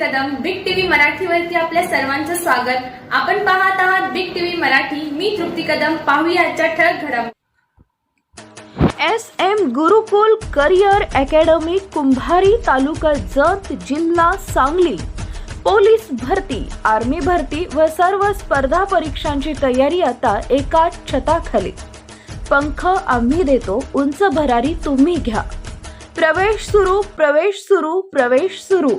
Kadam big TV मराठीवरती आपल्या सर्वांचं स्वागत. आपण पाहत आहात बिग टीव्ही मराठी. मी तृप्ती कदम. पाहूया आजच्या ठळक घडामोडी. S M Gurukul career academy Kumbhari taluka Jath जिल्हा सांगली. पोलीस भरती आर्मी भरती व सर्व स्पर्धा परीक्षांची तयारी आता एका छताखाली. पंख आम्ही देतो उंच भरारी तुम्ही घ्या. प्रवेश सुरू प्रवेश सुरू प्रवेश सुरू.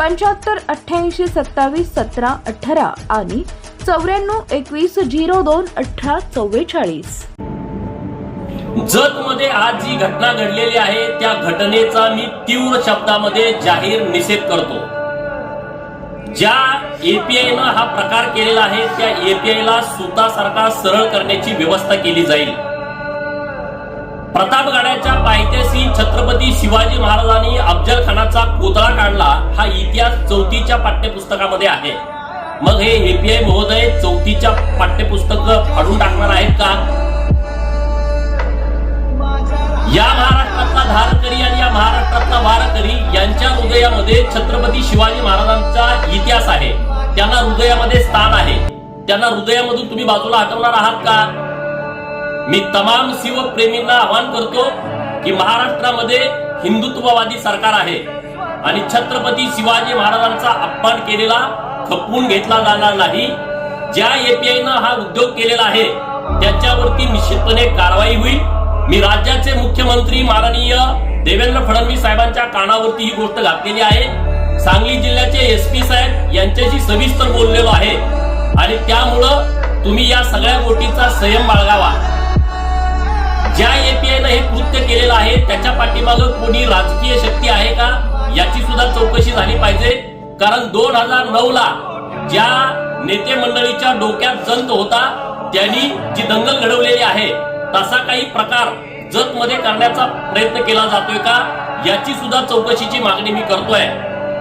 पंच्याहत्तर अठ्ठ्याऐंशी सत्तावीस सतरा अठरा आणि चौऱ्याण्णव एकवीस झिरो दोन अठरा चव्वेचाळीस. जतमध्ये आज जी घटना घडलेली आहे त्या घटनेचा मी तीव्र शब्दामध्ये जाहीर निषेध करतो. ज्या एपीआय हा प्रकार केलेला आहे त्या एपीआय ला सुतासारखा सरळ करण्याची व्यवस्था केली जाईल. प्रतापगडाच्या पायथ्याशी छत्रपती शिवाजी महाराजांनी अफजल खानाचा पुतळा काढला. हा इतिहास चौथीच्या पाठ्यपुस्तकामध्ये आहे. मग हे एपीआय महोदय चौथीच्या पाठ्यपुस्तक फाडून टाकणार आहेत का? या महाराष्ट्रातला धारकरी आणि या महाराष्ट्रातला वारकरी यांच्या हृदयामध्ये छत्रपती शिवाजी महाराजांचा इतिहास आहे. त्यांना हृदयामध्ये स्थान आहे. त्यांना हृदयामधून तुम्ही बाजूला हटवणार आहात का? मी तमाम शिवप्रेमींना आवाहन करतो की महाराष्ट्रामध्ये हिंदुत्ववादी सरकार आहे आणि छत्रपती शिवाजी महाराजांचा अपमान केलेला खपवून घेतला जाणार नाही. ज्या एपीआयनं न हा उद्योग केलेला आहे त्याच्यावरती निश्चितपणे कारवाई होईल. मी राज्याचे मुख्यमंत्री माननीय देवेंद्र फडणवीस साहेबांच्या कानावरती ही गोष्ट घातलेली आहे. सांगली जिल्ह्याचे एस पी साहेब यांच्याशी सविस्तर बोललेलो आहे. आणि त्यामुळं तुम्ही या सगळ्या गोष्टीचा संयम बाळगावा. ज्या एपीआयनं हे कृत्य केलेलं आहे त्याच्या पाठीमागं कोणी राजकीय शक्ती आहे का? याची सुद्धा चौकशी झाली पाहिजे. कारण दोन हजार नऊ ला ज्या नेते मंडळीच्या डोक्यात जंत होता त्यांनी जी दंगल घडवलेली आहे तसा काही प्रकार जत मध्ये करण्याचा प्रयत्न केला जातोय का? याची सुद्धा चौकशीची मागणी मी करतोय.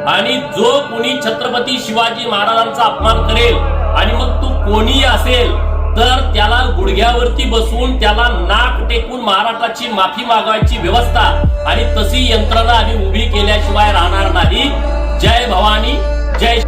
आणि जो कोणी छत्रपती शिवाजी महाराजांचा अपमान करेल आणि मग तो कोणी असेल तर त्याला गुडघ्यावरती बसवून त्याला नाक टेकून महाराष्ट्राची माफी मागवायची व्यवस्था आणि तशी यंत्रणा आम्ही उभी केल्याशिवाय राहणार नाही. जय भवानी जय